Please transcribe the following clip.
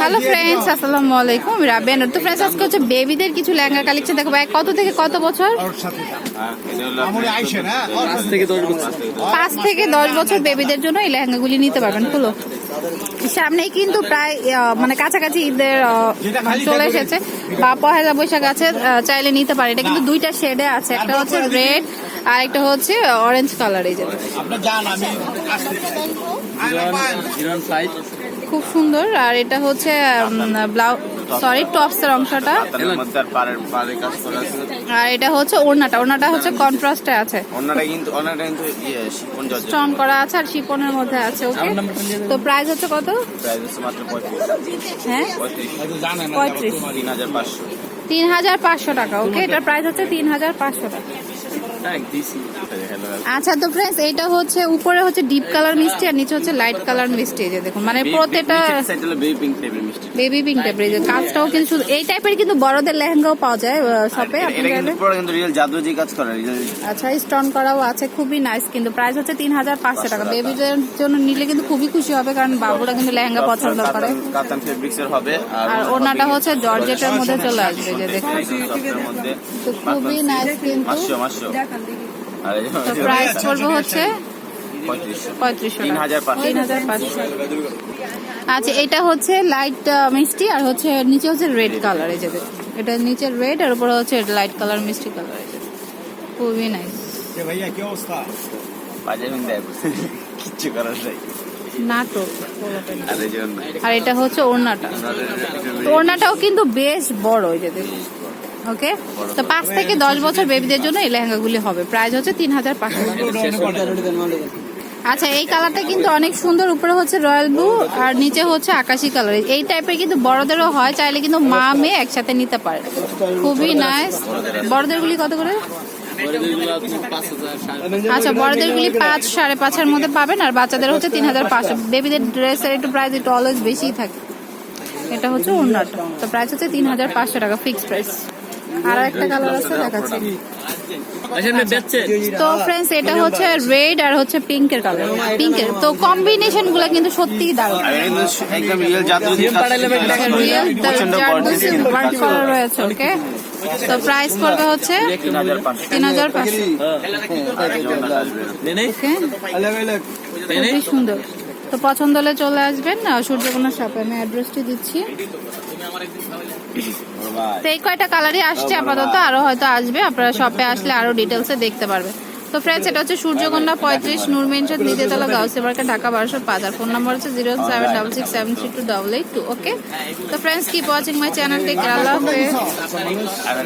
Hello friends আসসালামু আলাইকুম। রাবেন তো ফ্রেন্ডস আজকে হচ্ছে বেবিদের কিছু লেহেঙ্গা কালেকশন দেখো ভাই। কত থেকে কত বছর? পাঁচ থেকে দশ বছর। বেবিদের জন্য এই লেহেঙ্গাগুলি নিতে পারবেন খুলো। সামনেই কিন্তু প্রায় আহ, মানে কাছাকাছি ঈদের মানে চলে এসেছে। বা পহেলা বৈশাখ আছে আহ, চাইলে নিতে পারে এটা কিন্তু দুইটা শেডে আছে। একটা হচ্ছে রেড আর একটা হচ্ছে অরেঞ্জ কালার এই যে। খুব সুন্দর আর এটা হচ্ছে ব্লাউজ সরি টপসের অংশটা। আর এটা হচ্ছে ওড়নাটা ওড়নাটা হচ্ছে কন্ট্রাস্টে আছে। কিন্তু কিন্তু ইয়ে স্টোন করা আছে আর শিপনের মধ্যে আছে ওকে? তো প্রাইস হচ্ছে কত? প্রাইস হচ্ছে মাত্র পঁয়ত্রিশ। হ্যাঁ? পঁয়ত্রিশ। পঁয়ত্রিশ। তিন হাজার পাঁচশো। তিন হাজার পাঁচশো টাকা ওকে? এটার প্রাইস হচ্ছে তিন হাজার পাঁচশো টাকা। আচ্ছা তো ফ্রেন্ডস এটা হচ্ছে উপরে হচ্ছে ডিপ কালার মিষ্টি আর নিচে হচ্ছে লাইট কালার মিষ্টি এই যে দেখুন মানে প্রত্যেকটা বেবি পিঙ্ক টাইপের যে কাজটাও কিন্তু এই টাইপের কিন্তু বড়দের লেহেঙ্গাও পাওয়া যায় শপে আপনি কিন্তু রিয়েল জাদুজি কাজ করে আচ্ছা স্টোন করাও আছে খুবই নাইস কিন্তু প্রাইস হচ্ছে তিন হাজার পাঁচশো টাকা। বেবিদের জন্য নিলে কিন্তু খুবই খুশি হবে কারণ বাবুরা কিন্তু লেহেঙ্গা পছন্দ করে। কাতান- ফেব্রিক্স এর হবে আর ওনাটা হচ্ছে জর্জেটের মধ্যে চলে আসবে যে দেখুন। তো খুবই নাইস কিন্তু তো প্রাইস হচ্ছে আচ্ছা এটা হচ্ছে লাইট মিষ্টি আর হচ্ছে নিচে হচ্ছে রেড কালার এই এটা নিচে রেড আর উপরে হচ্ছে লাইট কালার মিষ্টি কালার এই খুবই নাইস ভাইয়া কি অবস্থা? বাজে দেয় কিচ্ছু করার নাই। নাটক আর এটা হচ্ছে ওড়নাটা। ওড়নাটাও কিন্তু বেশ বড় ওই যে দেখুন। ওকে? তো পাঁচ থেকে দশ বছর বেবিদের জন্য এই লেহেঙ্গাগুলি হবে। প্রাইস হচ্ছে তিন হাজার পাঁচশো আচ্ছা এই কালারটা কিন্তু অনেক সুন্দর। উপরে হচ্ছে রয়্যাল ব্লু আর নিচে হচ্ছে আকাশি কালার এই টাইপের কিন্তু বড়দেরও হয়, চাইলে কিন্তু মা মেয়ে একসাথে নিতে পারে। খুবই নাইস বড়দের গুলি কত করে? আচ্ছা বড়দের গুলি পাঁচ, সাড়ে পাঁচের মধ্যে পাবেন আর বাচ্চাদের হচ্ছে তিন হাজার পাঁচশো। বেবিদের ড্রেসের একটু প্রাইস একটু অলওয়েজ বেশিই থাকে। এটা হচ্ছে ওড়নাটা। তো প্রাইস হচ্ছে তিন হাজার পাঁচশো টাকা ফিক্স প্রাইস আর একটা কালার আছে দেখাচ্ছি। তো ফ্রেন্ডস এটা হচ্ছে রেড আর হচ্ছে পিঙ্কের কালার পিঙ্কের তো কম্বিনেশনগুলো কিন্তু সত্যিই দারুণ। একদম রিয়েল রিয়েল। রয়েছে ওকে তো প্রাইস পড়বে হচ্ছে তিন হাজার পাঁচশো। সুন্দর। তো পছন্দ হলে চলে আসবেন সূর্যকোনা শপে আমি অ্যাড্রেসটি দিচ্ছি। তো এই কয়টা কালারই আসছে আপাতত আরও হয়তো আসবে আপনারা শপে আসলে আরও ডিটেলসে দেখতে পারবেন। তো ফ্রেন্ডস এটা হচ্ছে সূর্যকন্যা পঁয়ত্রিশ নূর মেনশন দ্বিতীয়তলা গাউসে মার্কেট ঢাকা বারোশো পাঁচ ফোন নাম্বার হচ্ছে zero seven double six seven three two double eight two okay? তো friends keep watching my channel tech আল্লাহ হাফেজ।